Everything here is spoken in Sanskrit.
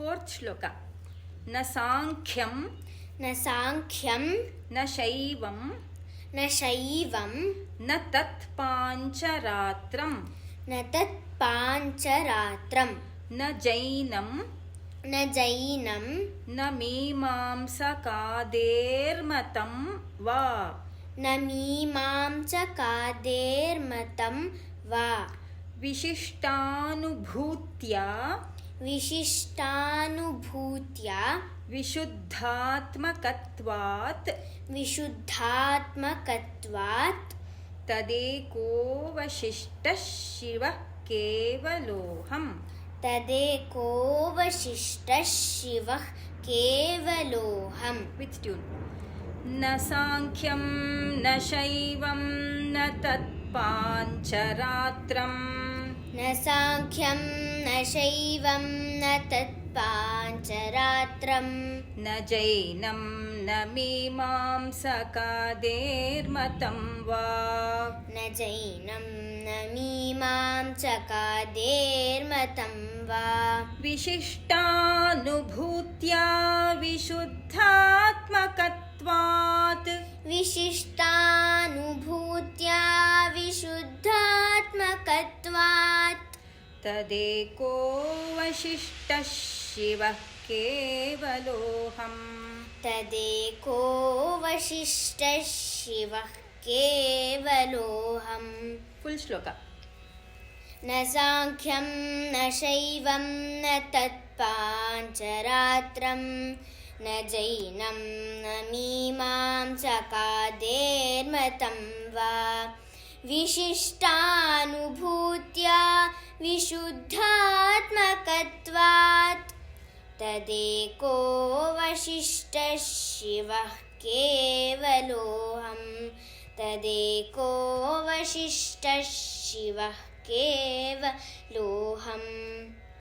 फोर्त् श्लोक न साङ्ख्यं न साङ्ख्यं न शैवं न शैवं न तत् पाञ्चरात्रं न तत् पाञ्चरात्रं न जैनं न जैनं न मीमांसकादेर्मतं वा न मीमांसकादेर्मतं वा विशिष्टानुभूत्या विशिष्टानुभूत्या विशुद्धात्मकत्वात् विशुद्धात्मकत्वात् तदेकोऽवशिष्टः शिवः केवलोऽहम्। तदेकोऽवशिष्टः शिवः केवलोऽहम् वित् ट्यून् न साङ्ख्यं न शैवं न तत्पाञ्चरात्रम्। न साङ्ख्यं न शैवं न तत्पाञ्चरात्रं। न जैनं न मीमांसकादेर्मतं वा। न जैनं न मीमांसकादेर्मतं वा। विशिष्टानुभूत्या विशुद्धात्मकत्वात् तदेकोऽवशिष्टः शिवः केवलोऽहम्। तदेकोऽवशिष्टः शिवः केवलोऽहम्। फुल् श्लोक। न साङ्ख्यं न शैवं न तत्पाञ्चरात्रं न जैनं न मीमांसकादेर्मतं वा विशिष्टानुभूत्या विशुद्धात्मकत्वात्। तदेकोऽवशिष्टः शिवः केवलोऽहम्। तदेकोऽवशिष्टः शिवः केवलोऽहम्